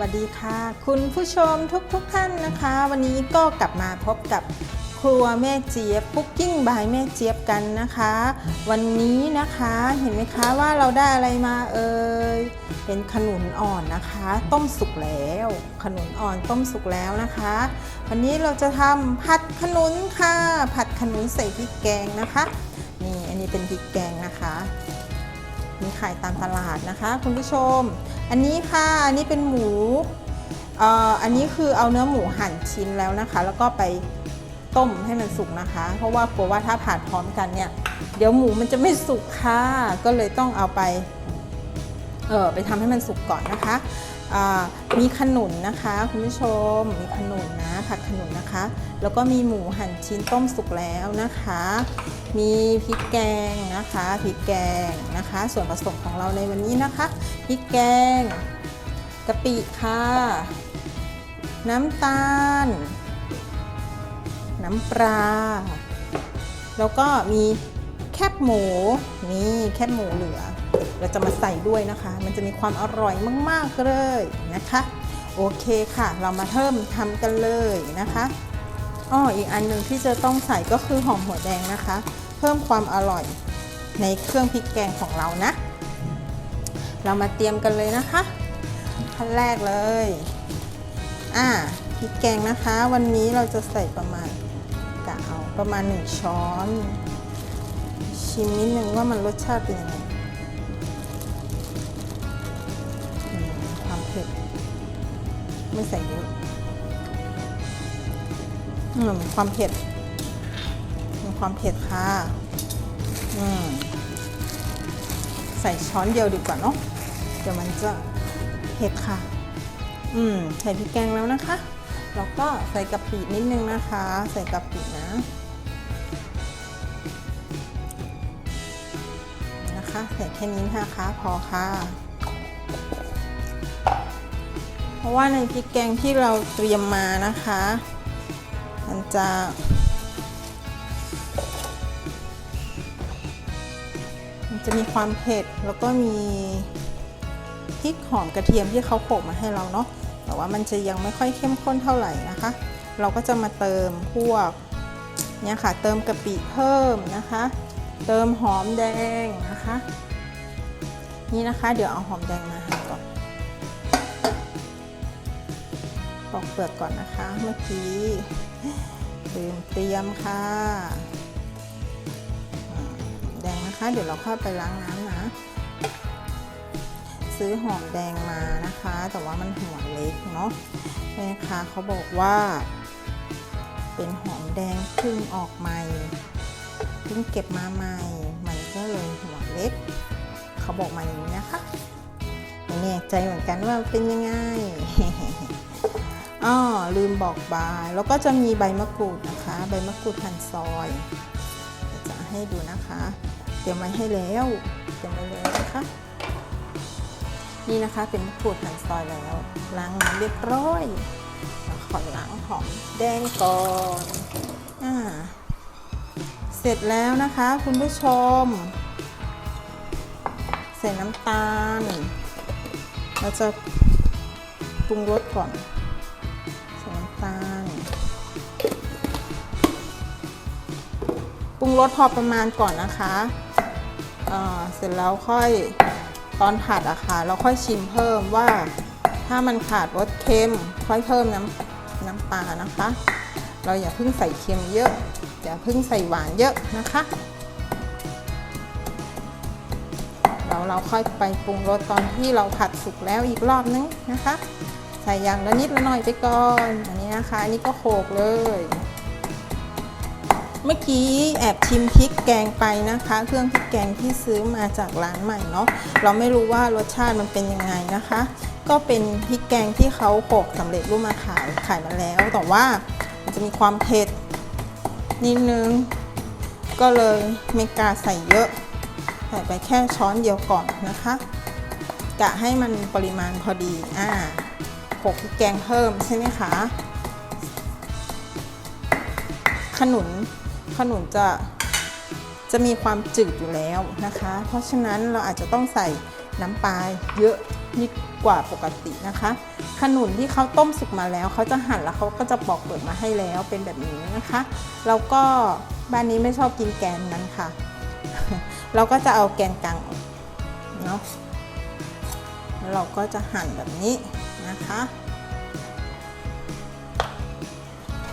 วัสดีค่ะ คุณผู้ชมทุกทุกๆท่านนะคะ วันนี้ก็กลับมาพบกับครัวแม่เจี๊ยบคุกกิ้งบายแม่เจี๊ยบกันนะคะ วันนี้นะคะเห็นไหมคะว่าเราได้อะไรมาเอ่ยเป็นขนุนอ่อนนะคะ ต้มสุกแล้ว ขนุนอ่อนต้มสุกแล้วนะคะ วันนี้เราจะทำผัดขนุนค่ะ ผัดขนุนใส่พริกแกงนะคะนี่อันนี้เป็นพริกแกงนะคะมีขายตามตลาดนะคะ คุณผู้ชม อันนี้ค่ะอันนี้เป็นหมูอันนี้คือเอาเนื้อหมูหั่นชิ้นแล้วนะคะ แล้วก็ไปต้มให้มันสุกนะคะ เพราะว่ากลัวว่าถ้าผัดพร้อมกันเนี่ย เดี๋ยวหมูมันจะไม่สุกค่ะ ก็เลยต้องเอาไป เออไปทำให้มันสุกก่อนนะคะ มีขนุนนะคะคุณผู้ชม มีขนุนนะผัดขนุนนะคะ แล้วก็มีหมูหั่นชิ้นต้มสุกแล้วนะคะ มีพริกแกงนะคะพริกแกงนะคะ ส่วนผสมของเราในวันนี้นะคะพริกแกงกะปิค่ะ น้ำตาล น้ำปลา แล้วก็มีแคบหมูนี่แคบหมูเหลือ เราจะมาใส่ด้วยนะคะ มันจะมีความอร่อยมาก ๆ เลยนะคะ โอเคค่ะ เรามาเริ่มทำกันเลยนะคะอ้ออีกอันหนึ่งที่จะต้องใส่ก็คือหอมหัวแดงนะคะ เพิ่มความอร่อยในเครื่องพริกแกงของเรานะ เรามาเตรียมกันเลยนะคะขั้นแรกเลย อ่าพริกแกงนะคะ วันนี้เราจะใส่ประมาณกะเอาประมาณ 1 ช้อน ชิมนิดนึงว่ามันรสชาติเป็นยังไง ผ็ด ไม่ใส่เยอะอืมความเผ็ดมีความเผ็ดค่ะ อืม ใส่ช้อนเดียวดีกว่าเนาะ เดี๋ยวมันจะเผ็ดค่ะ อืม ใส่พริกแกงแล้วนะคะ แล้วก็ใส่กะปินิดนึงนะคะ ใส่กะปินะ นะคะ ใส่แค่นี้นะคะ พอค่ะ ราะว่าในพริกแกงที่เราเตรียมมานะคะ มันจะมันจะมีความเผ็ดแล้วก็มีพริกหอมกระเทียมที่เขาโขลกมาให้เราเนาะแต่ว่ามันจะยังไม่ค่อยเข้มข้นเท่าไหร่นะคะ เราก็จะมาเติมพวกเนี่ยค่ะเติมกะปิเพิ่มนะคะ เติมหอมแดงนะคะ นี่นะคะ เดี๋ยวเอาหอมแดงมาหั่นก่อน ปอกเปลือกก่อนนะคะ เมื่อกี้ลืมเตรียมค่ะแดงนะคะ เดี๋ยวเราเข้าไปล้างน้ำนะ ซื้อหอมแดงมานะคะ แต่ว่ามันหัวเล็กเนาะแม่ค้าเขาบอกว่า เป็นหอมแดงเพิ่งออกใหม่เพิ่งเก็บมาใหม่มันก็เลยหัวเล็ก เขาบอกมาอย่างนี้นะคะไม่แน่ใจเหมือนกันว่าเป็นยังไง อ้อลืมบอกบาย แล้วก็จะมีใบมะกรูดนะคะ ใบมะกรูดหั่นซอยจะให้ดูนะคะ เตรียมไว้ให้แล้วเตรียมไว้แล้วนะคะ นี่นะคะเป็นมะกรูดหั่นซอยแล้ว ล้างน้ำเรียบร้อยขอล้างหอมแดงก่อนอ่าเสร็จแล้วนะคะคุณผู้ชม ใส่น้ำตาล เราจะปรุงรสก่อน รุงรสพอประมาณก่อนนะคะเเสร็จแล้วค่อยตอนผัดอะค่ะเราค่อยชิมเพิ่มว่าถ้ามันขาดรสเค็มค่อยเพิ่มน้ำน้ำปลานะคะ เราอย่าเพิ่งใส่เค็มเยอะ อย่าเพิ่งใส่หวานเยอะนะคะเราเราค่อยไปปรุงรสตอนที่เราผัดสุกแล้วอีกรอบนึงนะคะ ใส่อย่างละนิดละหน่อยไปก่อนอันนี้นะคะอันนี้ก็โขลกเลย เมื่อกี้แอบชิมพริกแกงไปนะคะ เครื่องพริกแกงที่ซื้อมาจากร้านใหม่เนาะเราไม่รู้ว่ารสชาติมันเป็นยังไงนะคะ ก็เป็นพริกแกงที่เขาโขกสำเร็จรูปมาขายขายมาแล้ว แต่ว่ามันจะมีความเผ็ดนิดนึง ก็เลยไม่กล้าใส่เยอะ ใส่ไปแค่ช้อนเดียวก่อนนะคะกะให้มันปริมาณพอดีอ่าโขกพริกแกงเพิ่มใช่ไหมคะขนุน ขนุนจะจะมีความจืดอยู่แล้วนะคะ เพราะฉะนั้นเราอาจจะต้องใส่น้ำปลาเยอะนิดกว่าปกตินะคะ ขนุนที่เขาต้มสุกมาแล้วเขาจะหั่นแล้วเขาก็จะปอกเปลือกมาให้แล้วเป็นแบบนี้นะคะแล้วก็บ้านนี้ไม่ชอบกินแกนนั้นค่ะ เราก็จะเอาแกนกลางออกเนาะเราก็จะหั่นแบบนี้นะคะ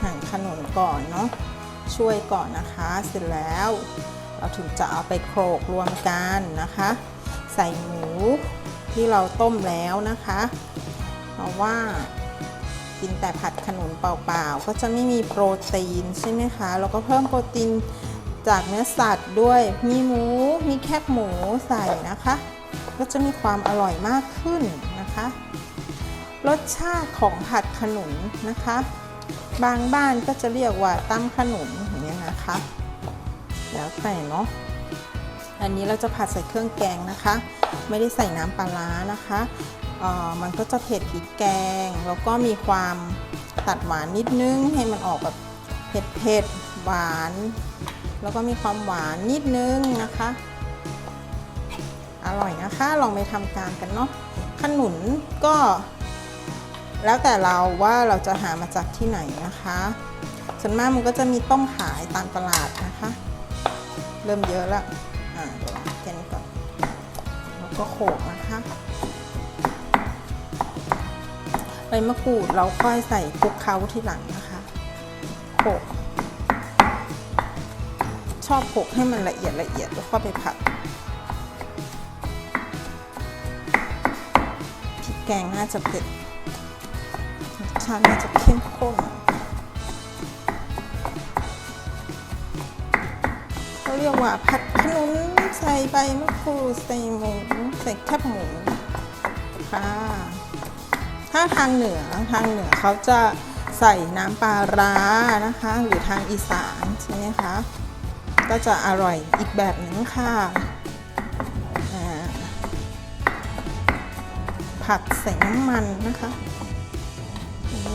หั่นขนุนก่อนเนาะ ช่วยก่อนนะคะ เสร็จแล้ว เราถึงจะเอาไปโขลกรวมกันนะคะ ใส่หมูที่เราต้มแล้วนะคะ เพราะว่ากินแต่ผัดขนุนเปล่าๆ ก็จะไม่มีโปรตีนใช่ไหมคะ แล้วก็เพิ่มโปรตีนจากเนื้อสัตว์ด้วย มีหมู มีแคบหมูใส่นะคะ ก็จะมีความอร่อยมากขึ้นนะคะ รสชาติของผัดขนุนนะคะ บางบ้านก็จะเรียกว่าตำขนุนอย่างเงี้ยนะคะ แล้วแต่เนาะอันนี้เราจะผัดใส่เครื่องแกงนะคะ ไม่ได้ใส่น้ำปลาร้านะคะเออมันก็จะเผ็ดพริกแกง แล้วก็มีความตัดหวานนิดนึงให้มันออกแบบเผ็ดเผ็ดหวาน แล้วก็มีความหวานนิดนึงนะคะ อร่อยนะคะ ลองไปทำการกันเนาะขนุนก็ แล้วแต่เราว่าเราจะหามาจากที่ไหนนะคะ ส่วนมากมันก็จะมีต้มขายตามตลาดนะคะ เริ่มเยอะล้วอ่าเดี๋ยวแค่นี้ก่อนแล้วก็โขกนะคะใบมะกรูดเราค่อยใส่คลุกเคล้าที่หลังนะคะโขกชอบโขกให้มันละเอียดละเอียดแล้วก็ไปผัดพริกแกงน่าจะเผ็ดานจะเข้มข้นเขาเรียกว่าผัดขนุนใส่ใบมะกรูดใส่หมูใส่แคบหมูค่ะถ้าทางเหนือทางเหนือเขาจะใส่น้ำปลาร้านะคะ หรือทางอีสานใช่ไหมคะก็จะอร่อยอีกแบบหนึ่งค่ะผัดใส่น้ำมันนะคะ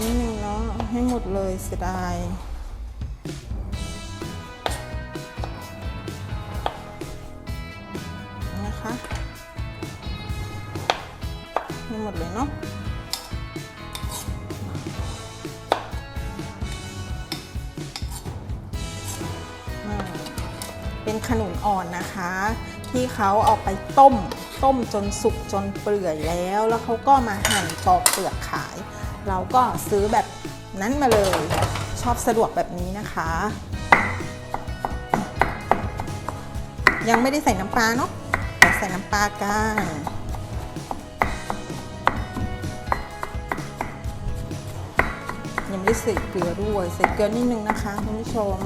นิดนึงเนาะให้หมดเลยเสียดายนะคะให้หมดเลยเนาะเป็นขนุนอ่อนนะคะ ที่เขาเอาไปต้ม ต้มจนสุกจนเปื่อยแล้ว แล้วเขาก็มาหั่นปอกเปลือกขาย เราก็ซื้อแบบนั้นมาเลย ชอบสะดวกแบบนี้นะคะ ยังไม่ได้ใส่น้ำปลาเนาะเดี๋ยวใส่น้ำปลากันยังไม่ได้ใส่เกลือด้วยใส่เกลือนิดนึงนะคะคุณผู้ชม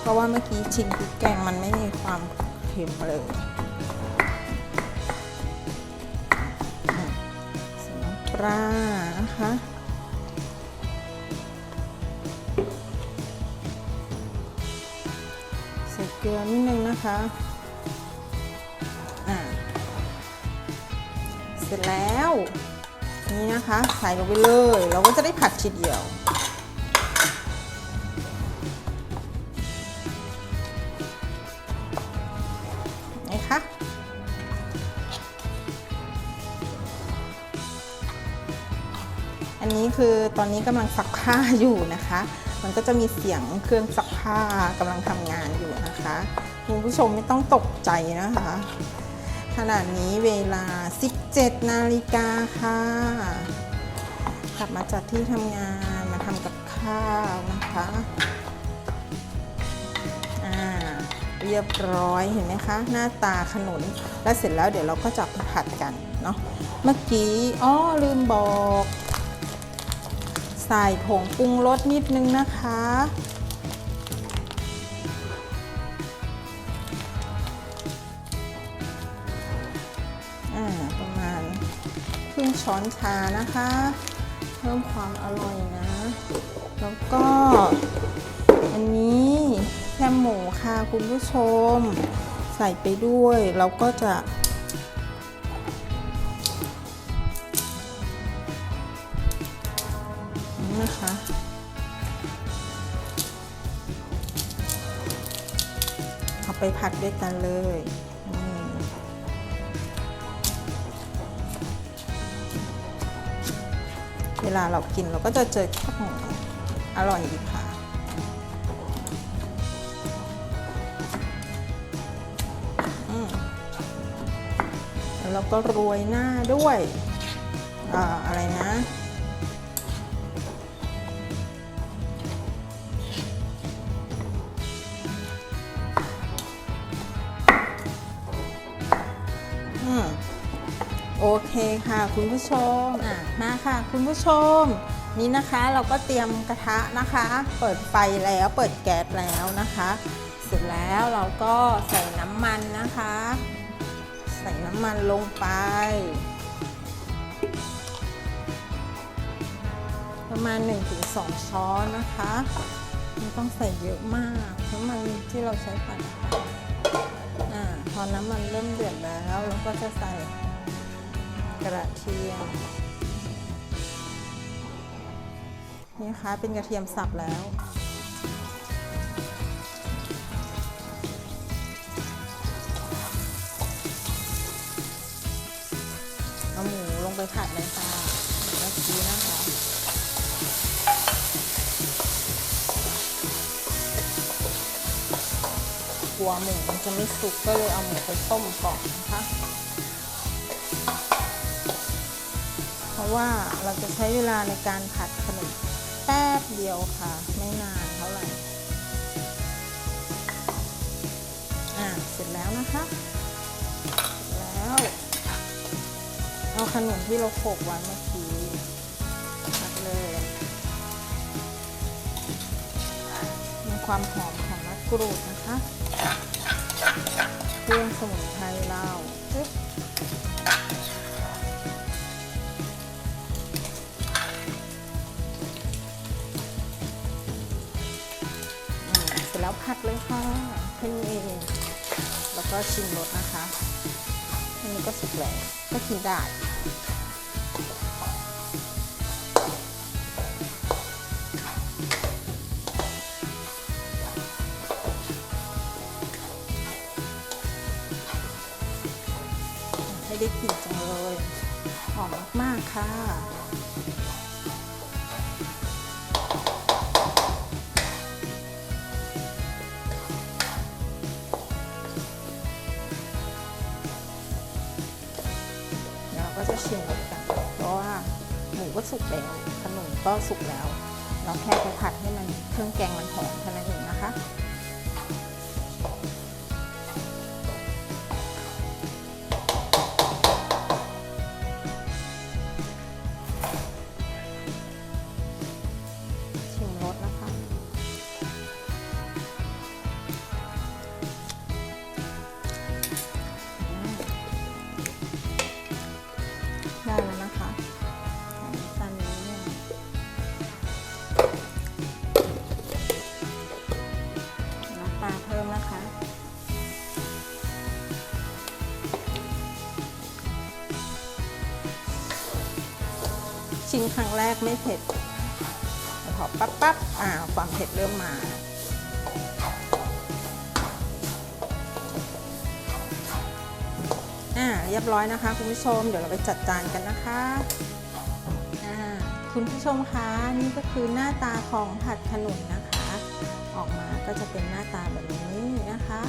เพราะว่าเมื่อกี้ชิมพริกแกงมันไม่มีความเค็มเลยใส่น้ำปลานะคะ ลือนิดนึงนะคะอ่าเสร็จแล้วนี่นะคะใส่ลงไปเลย เราก็จะได้ผัดทีเดียวนี่คะอันนี้คือตอนนี้กำลังซักผ้าอยู่นะคะ มันก็จะมีเสียงเครื่องซักผ้ากำลังทำงานอยู่นะคะคุณผู้ชมไม่ต้องตกใจนะคะ ขณะนี้เวลา 17 นาฬิกาค่ะ กลับมาจากที่ทำงานมาทำกับข้าวนะคะเรียบร้อยเห็นไหมคะ หน้าตาขนุนแล้วเสร็จแล้วเดี๋ยวเราก็จะผัดกันเนาะเมื่อกี้อ๋อลืมบอก ส่ผงปรุงรสนิดนึงนะคะอ่าประมาณครึ่งช้อนชานะคะ เพิ่มความอร่อยนะ แล้วก็อันนี้แคมหมูค่ะคุณผู้ชม ใส่ไปด้วยเราก็จะ นะคะ เอาไปผัดด้วยกันเลยเวลาเรากินเราก็จะเจอแคบหมูอร่อยดีค่ะแล้วเราก็โรยหน้าด้วยอ่าอะไรนะ เคค่ะ คุณผู้ชมอะมาค่ะ คุณผู้ชม นี่นะคะเราก็เตรียมกระทะนะคะ เปิดไฟแล้วเปิดแก๊สแล้วนะคะ เสร็จแล้วเราก็ใส่น้ำมันนะคะ ใส่น้ำมันลงไป ประมาณ 1-2 ช้อนนะคะไม่ต้องใส่เยอะมากน้ำมันที่เราใช้ผัดนะคะอ่าพอน้ำมันเริ่มเดือดแล้วเราก็จะใส่ กระเทียม นี่นะคะเป็นกระเทียมสับแล้วเอาหมูลงไปผัดเลยค่ะเมื่อกี้นะคะกลัวหมูมันจะไม่สุกก็เลยเอาหมูไปต้มก่อนนะคะ ว่าเราจะใช้เวลาในการผัดขนมแป๊บเดียวค่ะ ไม่นานเท่าไหร่อ่าเสร็จแล้วนะคะแล้ว เอาขนมที่เราโขกไว้เมื่อกี้ผัดเลยมีความหอมของมะกรูดนะคะ เครื่องสมุนไพรเราาวผัดเลยค่ะแค่นี้เอง แล้วก็ชิมรสนะคะอันนี้ก็สุกแล้วก็กินได้ให้ได้กลิ่นจังเลย หอมมาก ๆ ค่ะ สุกแล้วขนมก็สุกแล้ว เราแค่ไปผัดให้มันเครื่องแกงมันหอมเท่านั้นเองนะคะ ปลาเพิ่มนะคะ ชิมครั้งแรกไม่เผ็ดพอปั๊บปั๊บอ่าความเผ็ดเริ่มมาอ่าเรียบร้อยนะคะ คุณผู้ชมเดี๋ยวเราไปจัดจานกันนะคะอ่าคุณผู้ชมคะนี่ก็คือหน้าตาของผัดขนุนนะคะ ออกมาก็จะเป็นหน้าตาแบบนี้นะคะ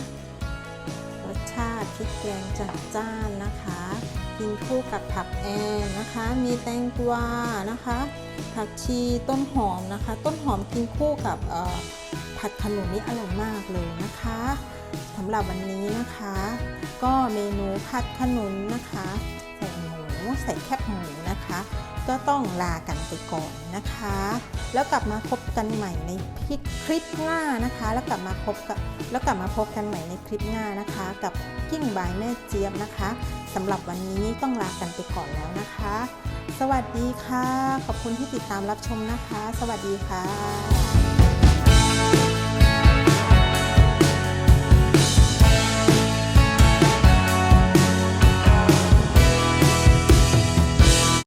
รสชาติพริกแกงจัดจ้านนะคะ กินคู่กับผักแอนนะคะ มีแตงกวานะคะ ผักชีต้นหอมนะคะ ต้นหอมกินคู่กับผัดขนุนนี่อร่อยมากเลยนะคะสำหรับวันนี้นะคะ ก็เมนูผัดขนุนนะคะ ใส่หมูใส่แคบหมู นะคะ ก็ต้องลากันไปก่อนนะคะ แล้วกลับมาพบกันใหม่ในคลิปหน้านะคะ แล้วกลับมาพบกับแล้วกลับมาพบกันใหม่ในคลิปหน้านะคะ กับกิ้งบายแม่เจี๊ยบนะคะสำหรับวันนี้ต้องลากันไปก่อนแล้วนะคะ สวัสดีค่ะ ขอบคุณที่ติดตามรับชมนะคะ สวัสดีค่ะ